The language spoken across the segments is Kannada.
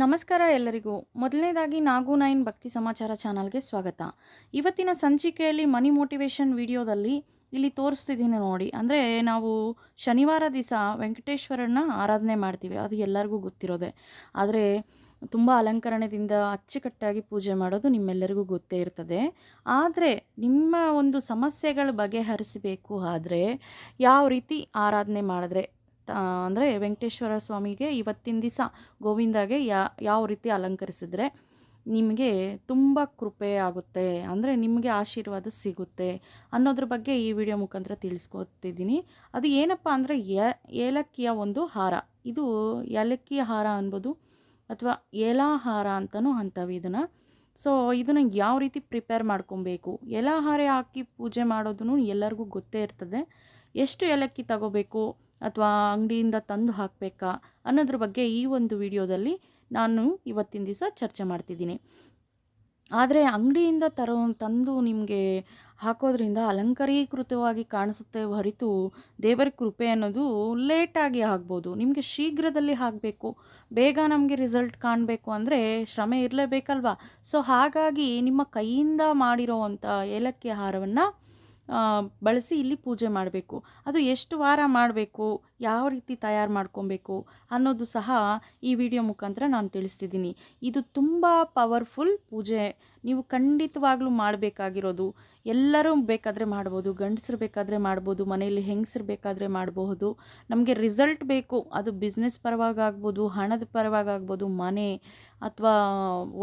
ನಮಸ್ಕಾರ ಎಲ್ಲರಿಗೂ. ಮೊದಲನೇದಾಗಿ ನಾಗು ನೈನ್ ಭಕ್ತಿ ಸಮಾಚಾರ ಚಾನಲ್ಗೆ ಸ್ವಾಗತ. ಇವತ್ತಿನ ಸಂಚಿಕೆಯಲ್ಲಿ ಮನಿ ಮೋಟಿವೇಶನ್ ವಿಡಿಯೋದಲ್ಲಿ ಇಲ್ಲಿ ತೋರಿಸ್ತಿದ್ದೀನಿ ನೋಡಿ. ಅಂದರೆ ನಾವು ಶನಿವಾರ ದಿವಸ ವೆಂಕಟೇಶ್ವರನ ಆರಾಧನೆ ಮಾಡ್ತೀವಿ. ಅದು ಎಲ್ಲರಿಗೂ ಗೊತ್ತಿರೋದೆ. ಆದರೆ ತುಂಬ ಅಲಂಕರಣದಿಂದ ಅಚ್ಚುಕಟ್ಟಾಗಿ ಪೂಜೆ ಮಾಡೋದು ನಿಮ್ಮೆಲ್ಲರಿಗೂ ಗೊತ್ತೇ ಇರ್ತದೆ. ಆದರೆ ನಿಮ್ಮ ಒಂದು ಸಮಸ್ಯೆಗಳು ಬಗೆಹರಿಸಬೇಕು ಆದರೆ ಯಾವ ರೀತಿ ಆರಾಧನೆ ಮಾಡಿದ್ರೆ ಅಂದರೆ ವೆಂಕಟೇಶ್ವರ ಸ್ವಾಮಿಗೆ ಇವತ್ತಿನ ದಿವಸ ಗೋವಿಂದಾಗೆ ಯಾವ ರೀತಿ ಅಲಂಕರಿಸಿದ್ರೆ ನಿಮಗೆ ತುಂಬ ಕೃಪೆ ಆಗುತ್ತೆ, ಅಂದರೆ ನಿಮಗೆ ಆಶೀರ್ವಾದ ಸಿಗುತ್ತೆ ಅನ್ನೋದ್ರ ಬಗ್ಗೆ ಈ ವಿಡಿಯೋ ಮುಖಾಂತರ ತಿಳಿಸ್ಕೊತಿದ್ದೀನಿ. ಅದು ಏನಪ್ಪ ಅಂದರೆ ಏಲಕ್ಕಿಯ ಒಂದು ಹಾರ. ಇದು ಏಲಕ್ಕಿ ಹಾರ ಅನ್ಬೋದು ಅಥವಾ ಏಲಾಹಾರ ಅಂತಲೂ ಅಂತವೆ ಇದನ್ನು. ಸೊ ಇದನ್ನು ಯಾವ ರೀತಿ ಪ್ರಿಪೇರ್ ಮಾಡ್ಕೊಬೇಕು? ಎಲಾಹಾರ ಹಾಕಿ ಪೂಜೆ ಮಾಡೋದನ್ನು ಎಲ್ಲರಿಗೂ ಗೊತ್ತೇ ಇರ್ತದೆ. ಎಷ್ಟು ಏಲಕ್ಕಿ ತಗೋಬೇಕು? ಅಥವಾ ಅಂಗಡಿಯಿಂದ ತಂದು ಹಾಕಬೇಕಾ ಅನ್ನೋದ್ರ ಬಗ್ಗೆ ಈ ಒಂದು ವಿಡಿಯೋದಲ್ಲಿ ನಾನು ಇವತ್ತಿನ ದಿವಸ ಚರ್ಚೆ ಮಾಡ್ತಿದ್ದೀನಿ. ಆದರೆ ಅಂಗಡಿಯಿಂದ ತರೋ, ತಂದು ನಿಮಗೆ ಹಾಕೋದ್ರಿಂದ ಅಲಂಕಾರೀಕೃತವಾಗಿ ಕಾಣಿಸುತ್ತೆ ಹೊರತು ದೇವರ ಕೃಪೆ ಅನ್ನೋದು ಲೇಟಾಗಿ ಆಗ್ಬೋದು. ನಿಮಗೆ ಶೀಘ್ರದಲ್ಲಿ ಹಾಕಬೇಕು. ಬೇಗ ನಮಗೆ ರಿಸಲ್ಟ್ ಕಾಣಬೇಕು ಅಂದರೆ ಶ್ರಮ ಇರಲೇಬೇಕಲ್ವಾ? ಸೊ ಹಾಗಾಗಿ ನಿಮ್ಮ ಕೈಯಿಂದ ಮಾಡಿರೋವಂಥ ಏಲಕ್ಕಿ ಆಹಾರವನ್ನು ಬಳಸಿ ಇಲ್ಲಿ ಪೂಜೆ ಮಾಡಬೇಕು. ಅದು ಎಷ್ಟು ವಾರ ಮಾಡಬೇಕು, ಯಾವ ರೀತಿ ತಯಾರು ಮಾಡ್ಕೊಬೇಕು ಅನ್ನೋದು ಸಹ ಈ ವಿಡಿಯೋ ಮುಖಾಂತರ ನಾನು ತಿಳಿಸ್ತಿದ್ದೀನಿ. ಇದು ತುಂಬ ಪವರ್ಫುಲ್ ಪೂಜೆ. ನೀವು ಖಂಡಿತವಾಗ್ಲೂ ಮಾಡಬೇಕಾಗಿರೋದು. ಎಲ್ಲರೂ ಬೇಕಾದರೆ ಮಾಡ್ಬೋದು, ಗಂಡಸರು ಬೇಕಾದರೆ ಮಾಡ್ಬೋದು, ಮನೆಯಲ್ಲಿ ಹೆಂಗಸರು ಬೇಕಾದರೆ ಮಾಡಬಹುದು. ನಮಗೆ ರಿಸಲ್ಟ್ ಬೇಕು. ಅದು ಬಿಸ್ನೆಸ್ ಪರವಾಗಿ ಆಗ್ಬೋದು, ಹಣದ ಪರವಾಗಿ ಆಗ್ಬೋದು, ಮನೆ ಅಥವಾ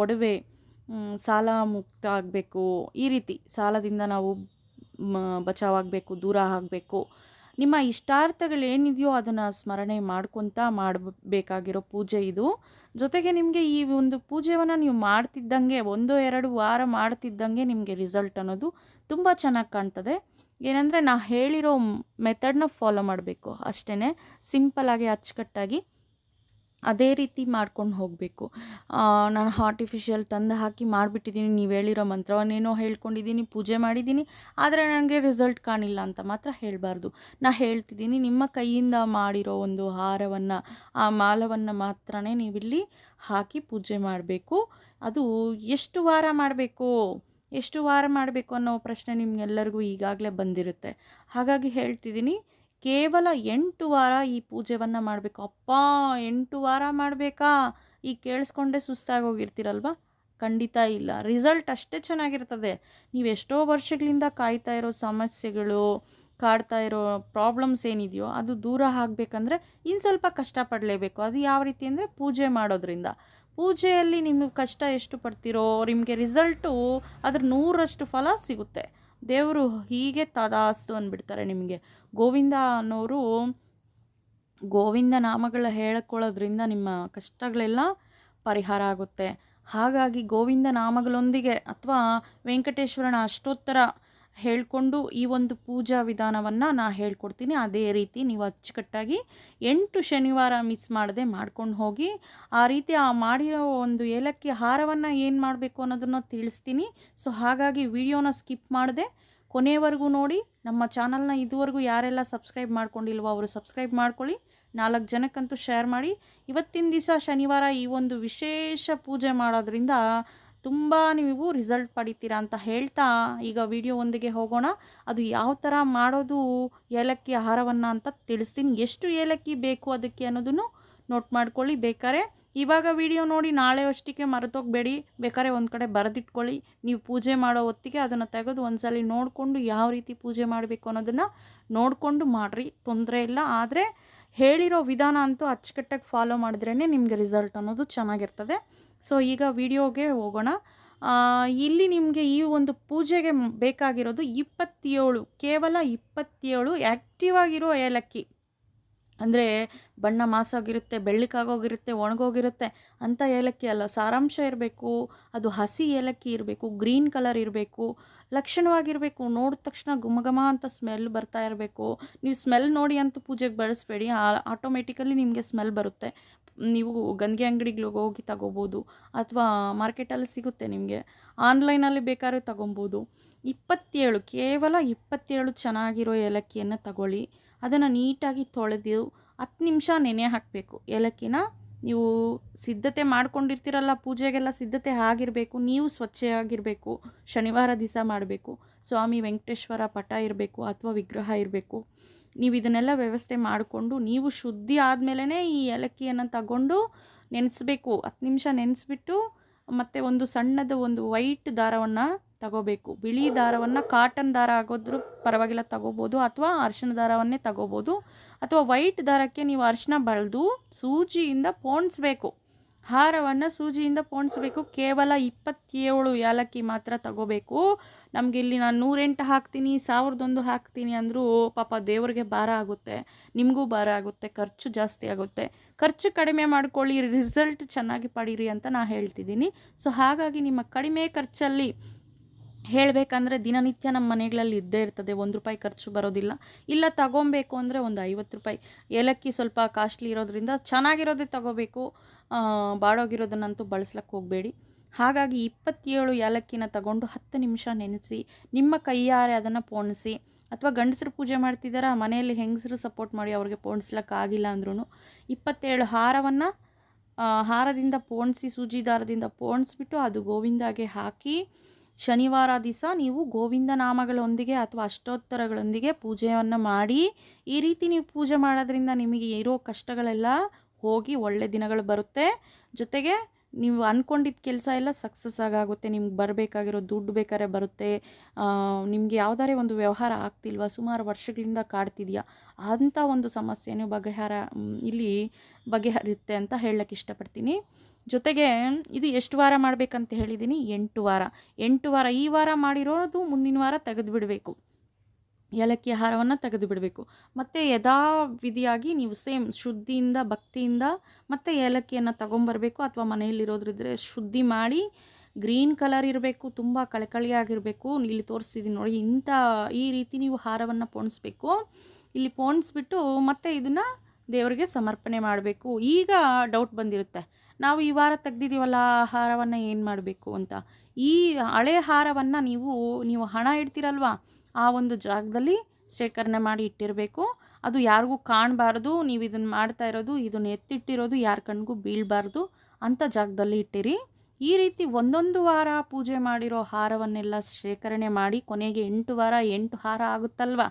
ಒಡವೆ ಸಾಲ ಮುಕ್ತ ಆಗಬೇಕು. ಈ ರೀತಿ ಸಾಲದಿಂದ ನಾವು ಬಚಾವಾಗಬೇಕು, ದೂರ ಆಗಬೇಕು. ನಿಮ್ಮ ಇಷ್ಟಾರ್ಥಗಳೇನಿದೆಯೋ ಅದನ್ನು ಸ್ಮರಣೆ ಮಾಡ್ಕೊತ ಮಾಡಬೇಕಾಗಿರೋ ಪೂಜೆ ಇದು. ಜೊತೆಗೆ ನಿಮಗೆ ಈ ಒಂದು ಪೂಜೆಯನ್ನು ನೀವು ಮಾಡ್ತಿದ್ದಂಗೆ, ಒಂದು, ಎರಡು ವಾರ ಮಾಡ್ತಿದ್ದಂಗೆ ನಿಮಗೆ ರಿಸಲ್ಟ್ ಅನ್ನೋದು ತುಂಬ ಚೆನ್ನಾಗಿ ಕಾಣ್ತದೆ. ಏನಂದರೆ ನಾ ಹೇಳಿರೋ ಮೆಥಡ್ನ ಫಾಲೋ ಮಾಡಬೇಕು ಅಷ್ಟೇ ಸಿಂಪಲ್ಲಾಗಿ ಅಚ್ಚುಕಟ್ಟಾಗಿ ಅದೇ ರೀತಿ ಮಾಡ್ಕೊಂಡು ಹೋಗಬೇಕು. ನಾನು ಆರ್ಟಿಫಿಷಿಯಲ್ ತಂದು ಹಾಕಿ ಮಾಡಿಬಿಟ್ಟಿದ್ದೀನಿ. ನೀವು ಹೇಳಿರೋ ಮಂತ್ರವನ್ನೇನೋ ಹೇಳ್ಕೊಂಡಿದ್ದೀನಿ, ಪೂಜೆ ಮಾಡಿದ್ದೀನಿ, ಆದರೆ ನನಗೆ ರಿಸಲ್ಟ್ ಕಾಣಿಲ್ಲ ಅಂತ ಮಾತ್ರ ಹೇಳಬಾರ್ದು. ನಾ ಹೇಳ್ತಿದ್ದೀನಿ, ನಿಮ್ಮ ಕೈಯಿಂದ ಮಾಡಿರೋ ಒಂದು ಹಾರವನ್ನು, ಆ ಮಾಲವನ್ನು ಮಾತ್ರನೇ ನೀವಿಲ್ಲಿ ಹಾಕಿ ಪೂಜೆ ಮಾಡಬೇಕು. ಅದು ಎಷ್ಟು ವಾರ ಮಾಡಬೇಕು? ಎಷ್ಟು ವಾರ ಮಾಡಬೇಕು ಅನ್ನೋ ಪ್ರಶ್ನೆ ನಿಮಗೆಲ್ಲರಿಗೂ ಈಗಾಗಲೇ ಬಂದಿರುತ್ತೆ. ಹಾಗಾಗಿ ಹೇಳ್ತಿದ್ದೀನಿ ಕೇವಲ ಎಂಟು ವಾರ ಈ ಪೂಜೆಯನ್ನು ಮಾಡಬೇಕು. ಅಪ್ಪ, ಎಂಟು ವಾರ ಮಾಡಬೇಕಾ? ಈಗ ಕೇಳಿಸ್ಕೊಂಡೆ ಸುಸ್ತಾಗಿ ಹೋಗಿರ್ತೀರಲ್ವ ಖಂಡಿತ ಇಲ್ಲ. ರಿಸಲ್ಟ್ ಅಷ್ಟೇ ಚೆನ್ನಾಗಿರ್ತದೆ. ನೀವು ಎಷ್ಟೋ ವರ್ಷಗಳಿಂದ ಕಾಯ್ತಾ ಇರೋ ಸಮಸ್ಯೆಗಳು, ಕಾಡ್ತಾ ಇರೋ ಪ್ರಾಬ್ಲಮ್ಸ್ ಏನಿದೆಯೋ ಅದು ದೂರ ಆಗಬೇಕಂದ್ರೆ ಇನ್ನು ಸ್ವಲ್ಪ ಕಷ್ಟಪಡಲೇಬೇಕು. ಅದು ಯಾವ ರೀತಿ ಅಂದರೆ ಪೂಜೆ ಮಾಡೋದ್ರಿಂದ. ಪೂಜೆಯಲ್ಲಿ ನಿಮಗೆ ಕಷ್ಟ ಎಷ್ಟು ಪಡ್ತೀರೋ, ನಿಮಗೆ ರಿಸಲ್ಟು ಅದ್ರ ನೂರಷ್ಟು ಫಲ ಸಿಗುತ್ತೆ. ದೇವರು ಹೀಗೆ ತದಾಸ್ತು ಅಂದ್ಬಿಡ್ತಾರೆ ನಿಮಗೆ. ಗೋವಿಂದ ಅನ್ನೋರು ಗೋವಿಂದ ನಾಮಗಳ ಹೇಳ್ಕೊಳ್ಳೋದ್ರಿಂದ ನಿಮ್ಮ ಕಷ್ಟಗಳೆಲ್ಲ ಪರಿಹಾರ ಆಗುತ್ತೆ. ಹಾಗಾಗಿ ಗೋವಿಂದ ನಾಮಗಳೊಂದಿಗೆ ಅಥವಾ ವೆಂಕಟೇಶ್ವರನ ಅಷ್ಟೋತ್ತರ ಹೇಳಿಕೊಂಡು ಈ ಒಂದು ಪೂಜಾ ವಿಧಾನವನ್ನು ನಾನು ಹೇಳ್ಕೊಡ್ತೀನಿ. ಅದೇ ರೀತಿ ನೀವು ಅಚ್ಚುಕಟ್ಟಾಗಿ ಎಂಟು ಶನಿವಾರ ಮಿಸ್ ಮಾಡದೆ ಮಾಡ್ಕೊಂಡು ಹೋಗಿ, ಆ ರೀತಿ ಆ ಮಾಡಿರೋ ಒಂದು ಏಲಕ್ಕಿ ಹಾರವನ್ನು ಏನು ಮಾಡಬೇಕು ಅನ್ನೋದನ್ನು ತಿಳಿಸ್ತೀನಿ. ಸೊ, ಹಾಗಾಗಿ ವಿಡಿಯೋನ ಸ್ಕಿಪ್ ಮಾಡದೆ ಕೊನೆಯವರೆಗೂ ನೋಡಿ. ನಮ್ಮ ಚಾನಲ್ನ ಇದುವರೆಗೂ ಯಾರೆಲ್ಲ ಸಬ್ಸ್ಕ್ರೈಬ್ ಮಾಡ್ಕೊಂಡಿಲ್ವೋ ಅವರು ಸಬ್ಸ್ಕ್ರೈಬ್ ಮಾಡ್ಕೊಳ್ಳಿ. ನಾಲ್ಕು ಜನಕ್ಕಂತೂ ಶೇರ್ ಮಾಡಿ. ಇವತ್ತಿನ ದಿವಸ ಶನಿವಾರ ಈ ಒಂದು ವಿಶೇಷ ಪೂಜೆ ಮಾಡೋದ್ರಿಂದ ತುಂಬ ನೀವು ರಿಸಲ್ಟ್ ಪಡಿತೀರಾ ಅಂತ ಹೇಳ್ತಾ ಈಗ ವಿಡಿಯೋ ಒಂದಿಗೆ ಹೋಗೋಣ. ಅದು ಯಾವ ಥರ ಮಾಡೋದು, ಏಲಕ್ಕಿ ಆಹಾರವನ್ನು ಅಂತ ತಿಳಿಸ್ತೀನಿ. ಎಷ್ಟು ಏಲಕ್ಕಿ ಬೇಕು ಅದಕ್ಕೆ ಅನ್ನೋದನ್ನು ನೋಟ್ ಮಾಡ್ಕೊಳ್ಳಿ. ಬೇಕಾರೆ ಇವಾಗ ವಿಡಿಯೋ ನೋಡಿ, ನಾಳೆ ಅಷ್ಟಕ್ಕೆ ಮರೆತೋಗ್ಬೇಡಿ. ಬೇಕಾದ್ರೆ ಒಂದು ಕಡೆ ಬರೆದಿಟ್ಕೊಳ್ಳಿ. ನೀವು ಪೂಜೆ ಮಾಡೋ ಹೊತ್ತಿಗೆ ಅದನ್ನು ತೆಗೆದು ಒಂದ್ಸಲಿ ನೋಡಿಕೊಂಡು ಯಾವ ರೀತಿ ಪೂಜೆ ಮಾಡಬೇಕು ಅನ್ನೋದನ್ನು ನೋಡಿಕೊಂಡು ಮಾಡಿರಿ. ತೊಂದರೆ ಇಲ್ಲ. ಆದರೆ ಹೇಳಿರೋ ವಿಧಾನ ಅಂತೂ ಅಚ್ಚುಕಟ್ಟಾಗಿ ಫಾಲೋ ಮಾಡಿದ್ರೇ ನಿಮಗೆ ರಿಸಲ್ಟ್ ಅನ್ನೋದು ಚೆನ್ನಾಗಿರ್ತದೆ. ಸೊ ಈಗ ವಿಡಿಯೋಗೆ ಹೋಗೋಣ. ಇಲ್ಲಿ ನಿಮಗೆ ಈ ಒಂದು ಪೂಜೆಗೆ ಬೇಕಾಗಿರೋದು ಇಪ್ಪತ್ತೇಳು, ಕೇವಲ ಇಪ್ಪತ್ತೇಳು ಆ್ಯಕ್ಟಿವ್ ಆಗಿರೋ ಏಲಕ್ಕಿ. ಅಂದರೆ ಬಣ್ಣ ಮಾಸಾಗಿರುತ್ತೆ ಬೆಳ್ಳಕ್ಕಾಗೋಗಿರುತ್ತೆ ಒಣಗೋಗಿರುತ್ತೆ ಅಂಥ ಏಲಕ್ಕಿ ಅಲ್ಲ. ಸಾರಾಂಶ ಇರಬೇಕು, ಅದು ಹಸಿ ಏಲಕ್ಕಿ ಇರಬೇಕು, ಗ್ರೀನ್ ಕಲರ್ ಇರಬೇಕು, ಲಕ್ಷಣವಾಗಿರಬೇಕು. ನೋಡಿದ ತಕ್ಷಣ ಘಮ ಅಂತ ಸ್ಮೆಲ್ ಬರ್ತಾ ಇರಬೇಕು. ನೀವು ಸ್ಮೆಲ್ ನೋಡಿ ಅಂತ ಪೂಜೆಗೆ ಬಳಸಬೇಡಿ. ಆಟೋಮೆಟಿಕಲಿ ನಿಮಗೆ ಸ್ಮೆಲ್ ಬರುತ್ತೆ. ನೀವು ಗಂಗೆ ಅಂಗಡಿಗಳಿಗೆ ಹೋಗಿ ತಗೋಬೋದು. ಅಥವಾ ಮಾರ್ಕೆಟಲ್ಲಿ ಸಿಗುತ್ತೆ ನಿಮಗೆ. ಆನ್ಲೈನಲ್ಲಿ ಬೇಕಾದ್ರೂ ತಗೊಬೋದು. ಇಪ್ಪತ್ತೇಳು, ಕೇವಲ ಇಪ್ಪತ್ತೇಳು ಚೆನ್ನಾಗಿರೋ ಏಲಕ್ಕಿಯನ್ನು ತಗೊಳ್ಳಿ. ಅದನ್ನು ನೀಟಾಗಿ ತೊಳೆದು ಹತ್ತು ನಿಮಿಷ ನೆನೆ ಹಾಕಬೇಕು. ಏಲಕ್ಕಿನ ನೀವು ಸಿದ್ಧತೆ ಮಾಡ್ಕೊಂಡಿರ್ತೀರಲ್ಲ, ಪೂಜೆಗೆಲ್ಲ ಸಿದ್ಧತೆ ಆಗಿರಬೇಕು, ನೀವು ಸ್ವಚ್ಛವಾಗಿರಬೇಕು, ಶನಿವಾರ ದಿವಸ ಮಾಡಬೇಕು, ಸ್ವಾಮಿ ವೆಂಕಟೇಶ್ವರ ಪಟ ಇರಬೇಕು ಅಥವಾ ವಿಗ್ರಹ ಇರಬೇಕು. ನೀವು ಇದನ್ನೆಲ್ಲ ವ್ಯವಸ್ಥೆ ಮಾಡಿಕೊಂಡು ನೀವು ಶುದ್ಧಿ ಆದಮೇಲೆ ಈ ಏಲಕ್ಕಿಯನ್ನು ತಗೊಂಡು ನೆನೆಸ್ಬೇಕು. ಹತ್ತು ನಿಮಿಷ ನೆನೆಸ್ಬಿಟ್ಟು ಮತ್ತು ಒಂದು ಸಣ್ಣದ ಒಂದು ವೈಟ್ ದಾರವನ್ನು ತಗೋಬೇಕು. ಬಿಳಿ ದಾರವನ್ನು ಕಾಟನ್ ದಾರ ಆಗೋದ್ರೂ ಪರವಾಗಿಲ್ಲ, ತಗೋಬೋದು. ಅಥವಾ ಅರಿಶಿನ ದಾರವನ್ನೇ ತಗೋಬೋದು. ಅಥವಾ ವೈಟ್ ದಾರಕ್ಕೆ ನೀವು ಅರಿಶಿನ ಬಳ್ದು ಸೂಜಿಯಿಂದ ಪೋಣಿಸ್ಬೇಕು. ಹಾರವನ್ನು ಸೂಜಿಯಿಂದ ಪೋಣಿಸ್ಬೇಕು. ಕೇವಲ ಇಪ್ಪತ್ತೇಳು ಏಲಕ್ಕಿ ಮಾತ್ರ ತಗೋಬೇಕು. ನಮಗೆ ಇಲ್ಲಿ ನಾನು ನೂರೆಂಟು ಹಾಕ್ತೀನಿ, ಸಾವಿರದೊಂದು ಹಾಕ್ತೀನಿ ಅಂದರೂ ಪಾಪ ದೇವ್ರಿಗೆ ಭಾರ ಆಗುತ್ತೆ. ನಿಮಗೂ ಭಾರ ಆಗುತ್ತೆ, ಖರ್ಚು ಜಾಸ್ತಿ ಆಗುತ್ತೆ. ಖರ್ಚು ಕಡಿಮೆ ಮಾಡ್ಕೊಳ್ಳಿ ರಿಸಲ್ಟ್ ಚೆನ್ನಾಗಿ ಪಡೀರಿ ಅಂತ ನಾನು ಹೇಳ್ತಿದ್ದೀನಿ. ಸೊ ಹಾಗಾಗಿ ನಿಮ್ಮ ಕಡಿಮೆ ಖರ್ಚಲ್ಲಿ ಹೇಳಬೇಕಂದ್ರೆ ದಿನನಿತ್ಯ ನಮ್ಮ ಮನೆಗಳಲ್ಲಿ ಇದ್ದೇ ಇರ್ತದೆ. ಒಂದು ರೂಪಾಯಿ ಖರ್ಚು ಬರೋದಿಲ್ಲ. ಇಲ್ಲ ತಗೊಬೇಕು ಅಂದರೆ ಒಂದು ಐವತ್ತು ರೂಪಾಯಿ. ಏಲಕ್ಕಿ ಸ್ವಲ್ಪ ಕಾಸ್ಟ್ಲಿ ಇರೋದ್ರಿಂದ ಚೆನ್ನಾಗಿರೋದೇ ತಗೋಬೇಕು ಬಾಡೋಗಿರೋದನ್ನಂತೂ ಬಳಸ್ಲಕ್ಕೆ ಹೋಗಬೇಡಿ. ಹಾಗಾಗಿ ಇಪ್ಪತ್ತೇಳು ಏಲಕ್ಕಿನ ತಗೊಂಡು ಹತ್ತು ನಿಮಿಷ ನೆನೆಸಿ, ನಿಮ್ಮ ಕೈಯಾರೆ ಅದನ್ನು ಪೋಣಿಸಿ, ಅಥವಾ ಗಂಡಸರು ಪೂಜೆ ಮಾಡ್ತಿದ್ದಾರಾ ಮನೆಯಲ್ಲಿ ಹೆಂಗಸರು ಸಪೋರ್ಟ್ ಮಾಡಿ ಅವ್ರಿಗೆ ಪೋಣಿಸ್ಲಿಕ್ಕಾಗಿಲ್ಲ ಅಂದ್ರೂ ಇಪ್ಪತ್ತೇಳು ಹಾರವನ್ನು ಹಾರದಿಂದ ಪೋಣಿಸಿ, ಸೂಜಿ ದಾರದಿಂದ ಪೋಣಿಸ್ಬಿಟ್ಟು ಅದು ಗೋವಿಂದಾಗೆ ಹಾಕಿ ಶನಿವಾರ ದಿವಸ ನೀವು ಗೋವಿಂದ ನಾಮಗಳೊಂದಿಗೆ ಅಥವಾ ಅಷ್ಟೋತ್ತರಗಳೊಂದಿಗೆ ಪೂಜೆಯನ್ನು ಮಾಡಿ, ಈ ರೀತಿ ನೀವು ಪೂಜೆ ಮಾಡೋದ್ರಿಂದ ನಿಮಗೆ ಇರೋ ಕಷ್ಟಗಳೆಲ್ಲ ಹೋಗಿ ಒಳ್ಳೆ ದಿನಗಳು ಬರುತ್ತೆ. ಜೊತೆಗೆ ನೀವು ಅಂದ್ಕೊಂಡಿದ್ದ ಕೆಲಸ ಎಲ್ಲ ಸಕ್ಸಸ್ ಆಗುತ್ತೆ ನಿಮ್ಗೆ ಬರಬೇಕಾಗಿರೋ ದುಡ್ಡು ಬೇಕಾದ್ರೆ ಬರುತ್ತೆ. ನಿಮಗೆ ಯಾವುದಾದ್ರೆ ಒಂದು ವ್ಯವಹಾರ ಆಗ್ತಿಲ್ವಾ? ಸುಮಾರು ವರ್ಷಗಳಿಂದ ಕಾಡ್ತಿದೆಯಾ? ಅಂಥ ಒಂದು ಸಮಸ್ಯೆನೂ ಬಗೆಹಾರ, ಇಲ್ಲಿ ಬಗೆಹರಿಯುತ್ತೆ ಅಂತ ಹೇಳಕ್ಕೆ ಇಷ್ಟಪಡ್ತೀನಿ. ಜೊತೆಗೆ ಇದು ಎಷ್ಟು ವಾರ ಮಾಡಬೇಕಂತ ಹೇಳಿದ್ದೀನಿ ಎಂಟು ವಾರ. ಎಂಟು ವಾರ ಈ ವಾರ ಮಾಡಿರೋದು ಮುಂದಿನ ವಾರ ತೆಗೆದು ಬಿಡಬೇಕು ಏಲಕ್ಕಿ ಆಹಾರವನ್ನು ತೆಗೆದು ಬಿಡಬೇಕು ಮತ್ತು ಯಥಾವಿಧಿಯಾಗಿ ನೀವು ಸೇಮ್ ಶುದ್ಧಿಯಿಂದ, ಭಕ್ತಿಯಿಂದ ಮತ್ತು ಏಲಕ್ಕಿಯನ್ನು ತಗೊಂಬರಬೇಕು ಅಥವಾ ಮನೆಯಲ್ಲಿರೋದ್ರಿದ್ರೆ ಶುದ್ಧಿ ಮಾಡಿ, ಗ್ರೀನ್ ಕಲರ್ ಇರಬೇಕು, ತುಂಬ ಕಳೆಕಳಿಯಾಗಿರಬೇಕು. ಇಲ್ಲಿ ತೋರಿಸ್ತಿದ್ದೀನಿ ನೋಡಿ, ಇಂಥ ಈ ರೀತಿ ನೀವು ಹಾರವನ್ನು ಪೋಣಿಸ್ಬೇಕು. ಇಲ್ಲಿ ಪೋಣಿಸ್ಬಿಟ್ಟು ಮತ್ತೆ ಇದನ್ನು ದೇವರಿಗೆ ಸಮರ್ಪಣೆ ಮಾಡಬೇಕು. ಈಗ ಡೌಟ್ ಬಂದಿರುತ್ತೆ. ನಾವು ಈ ವಾರ ತೆಗ್ದಿದ್ದೀವಲ್ಲ ಆಹಾರವನ್ನು ಏನು ಮಾಡಬೇಕು ಅಂತ. ಈ ಹಳೆ ಹಾರವನ್ನು ನೀವು ನೀವು ಹಣ ಇಡ್ತೀರಲ್ವ? ಆ ಒಂದು ಜಾಗದಲ್ಲಿ ಶೇಖರಣೆ ಮಾಡಿ ಇಟ್ಟಿರಬೇಕು. ಅದು ಯಾರಿಗೂ ಕಾಣಬಾರ್ದು. ನೀವು ಇದನ್ನು ಮಾಡ್ತಾ ಇರೋದು ಇದನ್ನು ಎತ್ತಿಟ್ಟಿರೋದು ಯಾರ ಕಣ್ಗೂ ಬೀಳಬಾರ್ದು ಅಂಥ ಜಾಗದಲ್ಲಿ ಇಟ್ಟಿರಿ. ಈ ರೀತಿ ಒಂದೊಂದು ವಾರ ಪೂಜೆ ಮಾಡಿರೋ ಹಾರವನ್ನೆಲ್ಲ ಶೇಖರಣೆ ಮಾಡಿ ಕೊನೆಗೆ ಎಂಟು ವಾರ ಎಂಟು ಹಾರ ಆಗುತ್ತಲ್ವ?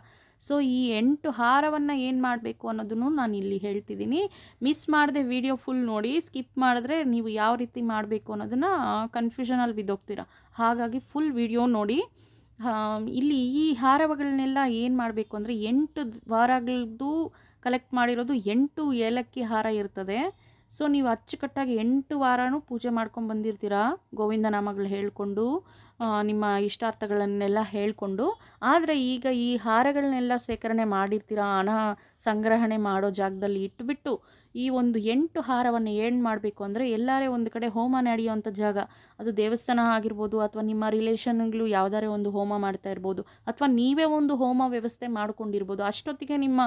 ಸೊ ಈ ಎಂಟು ಹಾರವನ್ನು ಏನು ಮಾಡಬೇಕು ಅನ್ನೋದನ್ನು ನಾನು ಇಲ್ಲಿ ಹೇಳ್ತಿದ್ದೀನಿ ಮಿಸ್ ಮಾಡದೆ ವಿಡಿಯೋ ಫುಲ್ ನೋಡಿ ಸ್ಕಿಪ್ ಮಾಡಿದ್ರೆ ನೀವು ಯಾವ ರೀತಿ ಮಾಡಬೇಕು ಅನ್ನೋದನ್ನು ಕನ್ಫ್ಯೂಷನಲ್ಲಿ ಬಿದ್ದೋಗ್ತೀರ. ಹಾಗಾಗಿ ಫುಲ್ ವಿಡಿಯೋ ನೋಡಿ. ಇಲ್ಲಿ ಈ ಹಾರಗಳನ್ನೆಲ್ಲ ಏನು ಮಾಡಬೇಕು ಅಂದರೆ ಎಂಟು ವಾರಗಳದ್ದು ಕಲೆಕ್ಟ್ ಮಾಡಿರೋದು ಎಂಟು ಏಲಕ್ಕಿ ಹಾರ ಇರ್ತದೆ. ಸೊ ನೀವು ಅಚ್ಚುಕಟ್ಟಾಗಿ ಎಂಟು ವಾರನೂ ಪೂಜೆ ಮಾಡ್ಕೊಂಡು ಬಂದಿರ್ತೀರಾ? ಗೋವಿಂದ ನಾಮಗಳು ಹೇಳಿಕೊಂಡು. ನಿಮ್ಮ ಇಷ್ಟಾರ್ಥಗಳನ್ನೆಲ್ಲ ಹೇಳಿಕೊಂಡು, ಆದರೆ ಈಗ ಈ ಹಾರಗಳನ್ನೆಲ್ಲ ಸೇಕರಣೆ ಮಾಡಿರ್ತೀರಾ, ಹಣ ಸಂಗ್ರಹಣೆ ಮಾಡೋ ಜಾಗದಲ್ಲಿ ಇಟ್ಟುಬಿಟ್ಟು ಈ ಒಂದು ಎಂಟು ಹಾರವನ್ನು ಏನು ಮಾಡಬೇಕು ಅಂದರೆ, ಎಲ್ಲರೇ ಒಂದು ಕಡೆ ಹೋಮ ನಡೆಯುವಂಥ ಜಾಗ, ಅದು ದೇವಸ್ಥಾನ ಆಗಿರ್ಬೋದು, ಅಥವಾ ನಿಮ್ಮ ರಿಲೇಷನ್ಗಳು ಯಾವುದಾರೇ ಒಂದು ಹೋಮ ಮಾಡ್ತಾ ಇರ್ಬೋದು, ಅಥವಾ ನೀವೇ ಒಂದು ಹೋಮ ವ್ಯವಸ್ಥೆ ಮಾಡ್ಕೊಂಡಿರ್ಬೋದು, ಅಷ್ಟೊತ್ತಿಗೆ ನಿಮ್ಮ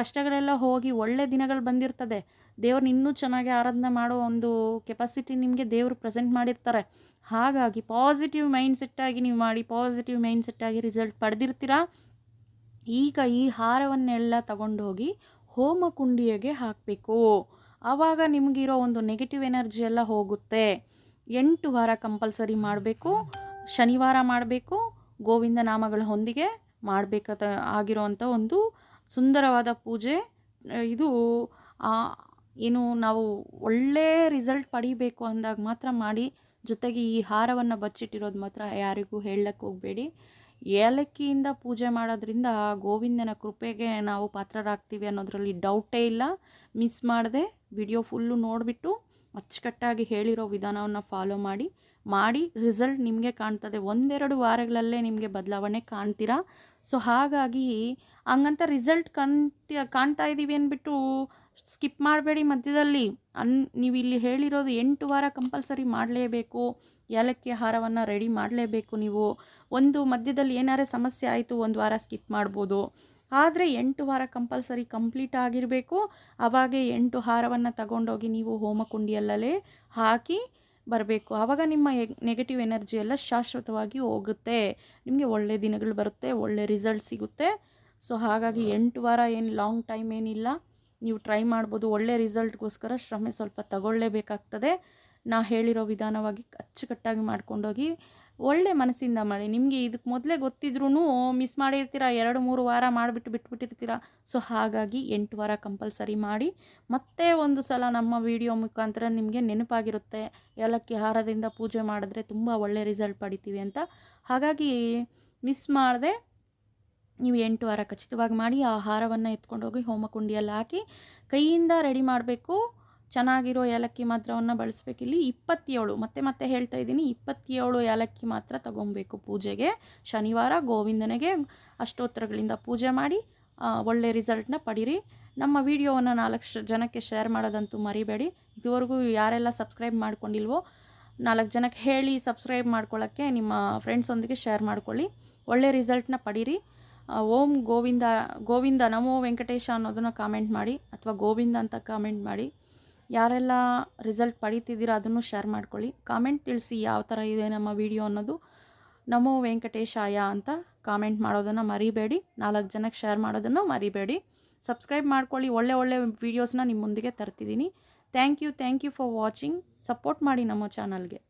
ಕಷ್ಟಗಳೆಲ್ಲ ಹೋಗಿ ಒಳ್ಳೆ ದಿನಗಳು ಬಂದಿರ್ತದೆ. ದೇವ್ರನ್ನ ಇನ್ನೂ ಚೆನ್ನಾಗಿ ಆರಾಧನೆ ಮಾಡೋ ಒಂದು ಕೆಪಾಸಿಟಿ ನಿಮಗೆ ದೇವರು ಪ್ರೆಸೆಂಟ್ ಮಾಡಿರ್ತಾರೆ. ಹಾಗಾಗಿ ಪಾಸಿಟಿವ್ ಮೈಂಡ್ ಸೆಟ್ಟಾಗಿ ನೀವು ಮಾಡಿ ಪಾಸಿಟಿವ್ ಮೈಂಡ್ ಸೆಟ್ಟಾಗಿ ರಿಸಲ್ಟ್ ಪಡೆದಿರ್ತೀರಾ? ಈಗ ಈ ಹಾರವನ್ನೆಲ್ಲ ತಗೊಂಡು ಹೋಗಿ ಹೋಮ ಕುಂಡಿಯಗೆ ಹಾಕಬೇಕು. ಆವಾಗ ನಿಮಗಿರೋ ಒಂದು ನೆಗೆಟಿವ್ ಎನರ್ಜಿ ಎಲ್ಲ ಹೋಗುತ್ತೆ. ಎಂಟು ವಾರ ಕಂಪಲ್ಸರಿ ಮಾಡಬೇಕು, ಶನಿವಾರ ಮಾಡಬೇಕು, ಗೋವಿಂದ ನಾಮಗಳ ಹೊಂದಿಗೆ ಮಾಡಬೇಕಾದ ಆಗಿರೋವಂಥ ಒಂದು ಸುಂದರವಾದ ಪೂಜೆ. ಇದು ಏನು ನಾವು ಒಳ್ಳೆಯ ರಿಸಲ್ಟ್ ಪಡಿಬೇಕು ಅಂದಾಗ ಮಾತ್ರ ಮಾಡಿ, ಜೊತೆಗೆ ಈ ಹಾರವನ್ನು ಬಚ್ಚಿಟ್ಟಿರೋದು ಮಾತ್ರ ಯಾರಿಗೂ ಹೇಳಕ್ಕೆ ಹೋಗಬೇಡಿ. ಏಲಕ್ಕಿಯಿಂದ ಪೂಜೆ ಮಾಡೋದ್ರಿಂದ ಗೋವಿಂದನ ಕೃಪೆಗೆ ನಾವು ಪಾತ್ರರಾಗ್ತೀವಿ ಅನ್ನೋದರಲ್ಲಿ ಡೌಟೇ ಇಲ್ಲ. ಮಿಸ್ ಮಾಡದೆ ವಿಡಿಯೋ ಫುಲ್ಲು ನೋಡಿಬಿಟ್ಟು ಅಚ್ಚುಕಟ್ಟಾಗಿ ಹೇಳಿರೋ ವಿಧಾನವನ್ನು ಫಾಲೋ ಮಾಡಿ ಮಾಡಿ ರಿಸಲ್ಟ್ ನಿಮಗೆ ಕಾಣ್ತದೆ. ಒಂದೆರಡು ವಾರಗಳಲ್ಲೇ ನಿಮಗೆ ಬದಲಾವಣೆ ಕಾಣ್ತೀರಾ? ಸೊ ಹಾಗಾಗಿ ಹಂಗಂತ ರಿಸಲ್ಟ್ ಕಾಣ್ತಿ ಕಾಣ್ತಾ ಇದ್ದೀವಿ ಅಂದ್ಬಿಟ್ಟು ಸ್ಕಿಪ್ ಮಾಡಬೇಡಿ ಮಧ್ಯದಲ್ಲಿ. ಅನ್ ನೀವು ಇಲ್ಲಿ ಹೇಳಿರೋದು ಎಂಟು ವಾರ ಕಂಪಲ್ಸರಿ ಮಾಡಲೇಬೇಕು. ಏಲಕ್ಕಿ ಆಹಾರವನ್ನು ರೆಡಿ ಮಾಡಲೇಬೇಕು ನೀವು. ಒಂದು ಮಧ್ಯದಲ್ಲಿ ಏನಾರೇ ಸಮಸ್ಯೆ ಆಯಿತು ಒಂದು ವಾರ ಸ್ಕಿಪ್ ಮಾಡ್ಬೋದು. ಆದರೆ ಎಂಟು ವಾರ ಕಂಪಲ್ಸರಿ ಕಂಪ್ಲೀಟ್ ಆಗಿರಬೇಕು. ಅವಾಗೆ ಎಂಟು ಹಾರವನ್ನು ತಗೊಂಡೋಗಿ ನೀವು ಹೋಮಕುಂಡಿಯಲ್ಲಲೇ ಹಾಕಿ ಬರಬೇಕು. ಆವಾಗ ನಿಮ್ಮ ನೆಗೆಟಿವ್ ಎನರ್ಜಿ ಎಲ್ಲ ಶಾಶ್ವತವಾಗಿ ಹೋಗುತ್ತೆ. ನಿಮಗೆ ಒಳ್ಳೆ ದಿನಗಳು ಬರುತ್ತೆ, ಒಳ್ಳೆ ರಿಸಲ್ಟ್ ಸಿಗುತ್ತೆ. ಸೊ ಹಾಗಾಗಿ ಎಂಟು ವಾರ ಏನು ಲಾಂಗ್ ಟೈಮ್ ಏನಿಲ್ಲ. ನೀವು ಟ್ರೈ ಮಾಡ್ಬೋದು, ಒಳ್ಳೆ ರಿಸಲ್ಟ್ಗೋಸ್ಕರ ಶ್ರಮೆ ಸ್ವಲ್ಪ ತಗೊಳ್ಳೇಬೇಕಾಗ್ತದೆ. ನಾ ಹೇಳಿರೋ ವಿಧಾನವಾಗಿ ಅಚ್ಚುಕಟ್ಟಾಗಿ ಮಾಡ್ಕೊಂಡೋಗಿ ಒಳ್ಳೆ ಮನಸ್ಸಿಂದ ಮಾಡಿ. ನಿಮಗೆ ಇದಕ್ಕೆ ಮೊದಲೇ ಗೊತ್ತಿದ್ರೂ ಮಿಸ್ ಮಾಡಿರ್ತೀರ, ಎರಡು, ಮೂರು ವಾರ ಮಾಡಿಬಿಟ್ಟು ಬಿಟ್ಬಿಟ್ಟಿರ್ತೀರ? ಸೊ ಹಾಗಾಗಿ ಎಂಟು ವಾರ ಕಂಪಲ್ಸರಿ ಮಾಡಿ, ಮತ್ತೆ ಒಂದು ಸಲ ನಮ್ಮ ವಿಡಿಯೋ ಮುಖಾಂತರ ನಿಮಗೆ ನೆನಪಾಗಿರುತ್ತೆ. ಏಲಕ್ಕಿ ಹಾರದಿಂದ ಪೂಜೆ ಮಾಡಿದ್ರೆ ತುಂಬ ಒಳ್ಳೆ ರಿಸಲ್ಟ್ ಪಡಿತೀವಿ ಅಂತ. ಹಾಗಾಗಿ ಮಿಸ್ ಮಾಡದೆ ನೀವು ಎಂಟು ವಾರ ಖಚಿತವಾಗಿ ಮಾಡಿ ಆ ಹಾರವನ್ನು ಎತ್ಕೊಂಡೋಗಿ ಹೋಮಕುಂಡಿಯಲ್ಲಿ ಹಾಕಿ ಕೈಯಿಂದ ರೆಡಿ ಮಾಡಬೇಕು. ಚೆನ್ನಾಗಿರೋ ಏಲಕ್ಕಿ ಮಾತ್ರವನ್ನು ಬಳಸಬೇಕಿಲ್ಲಿ ಇಪ್ಪತ್ತೇಳು, ಮತ್ತೆ ಮತ್ತೆ ಹೇಳ್ತಾ ಇದ್ದೀನಿ, ಇಪ್ಪತ್ತೇಳು ಏಲಕ್ಕಿ ಮಾತ್ರ ತಗೊಬೇಕು ಪೂಜೆಗೆ. ಶನಿವಾರ ಗೋವಿಂದನಿಗೆ ಅಷ್ಟೋತ್ತರಗಳಿಂದ ಪೂಜೆ ಮಾಡಿ ಒಳ್ಳೆ ರಿಸಲ್ಟ್ನ ಪಡೀರಿ. ನಮ್ಮ ವಿಡಿಯೋವನ್ನು ನಾಲ್ಕು ಜನಕ್ಕೆ ಶೇರ್ ಮಾಡೋದಂತೂ ಮರಿಬೇಡಿ. ಇದುವರೆಗೂ ಯಾರೆಲ್ಲ ಸಬ್ಸ್ಕ್ರೈಬ್ ಮಾಡ್ಕೊಂಡಿಲ್ವೋ, ನಾಲ್ಕು ಜನಕ್ಕೆ ಹೇಳಿ ಸಬ್ಸ್ಕ್ರೈಬ್ ಮಾಡ್ಕೊಳ್ಳೋಕ್ಕೆ ನಿಮ್ಮ ಫ್ರೆಂಡ್ಸೊಂದಿಗೆ ಶೇರ್ ಮಾಡ್ಕೊಳ್ಳಿ. ಒಳ್ಳೆ ರಿಸಲ್ಟ್ನ ಪಡೀರಿ. ಓಂ ಗೋವಿಂದ ಗೋವಿಂದ ನಮೋ ವೆಂಕಟೇಶ ಅನ್ನೋದನ್ನು ಕಾಮೆಂಟ್ ಮಾಡಿ ಅಥವಾ ಗೋವಿಂದ ಅಂತ ಕಾಮೆಂಟ್ ಮಾಡಿ. ಯಾರೆಲ್ಲ ರಿಸಲ್ಟ್ ಪಡೀತಿದ್ದೀರ ಅದನ್ನು ಶೇರ್ ಮಾಡ್ಕೊಳ್ಳಿ. ಕಾಮೆಂಟ್ ತಿಳಿಸಿ ಯಾವ ಥರ ಇದೆ ನಮ್ಮ ವಿಡಿಯೋ ಅನ್ನೋದು ನಮೋ ವೆಂಕಟೇಶಾಯ ಅಂತ ಕಾಮೆಂಟ್ ಮಾಡೋದನ್ನು ಮರಿಬೇಡಿ. ನಾಲ್ಕು ಜನಕ್ಕೆ ಶೇರ್ ಮಾಡೋದನ್ನು ಮರಿಬೇಡಿ. ಸಬ್ಸ್ಕ್ರೈಬ್ ಮಾಡ್ಕೊಳ್ಳಿ. ಒಳ್ಳೆ ಒಳ್ಳೆ ವೀಡಿಯೋಸ್ನ ನಿಮ್ಮ ಮುಂದಿಗೆ ತರ್ತಿದ್ದೀನಿ. Thank you thank you for watching support ಮಾಡಿ ನಮ್ಮ ಚಾನಲ್ಗೆ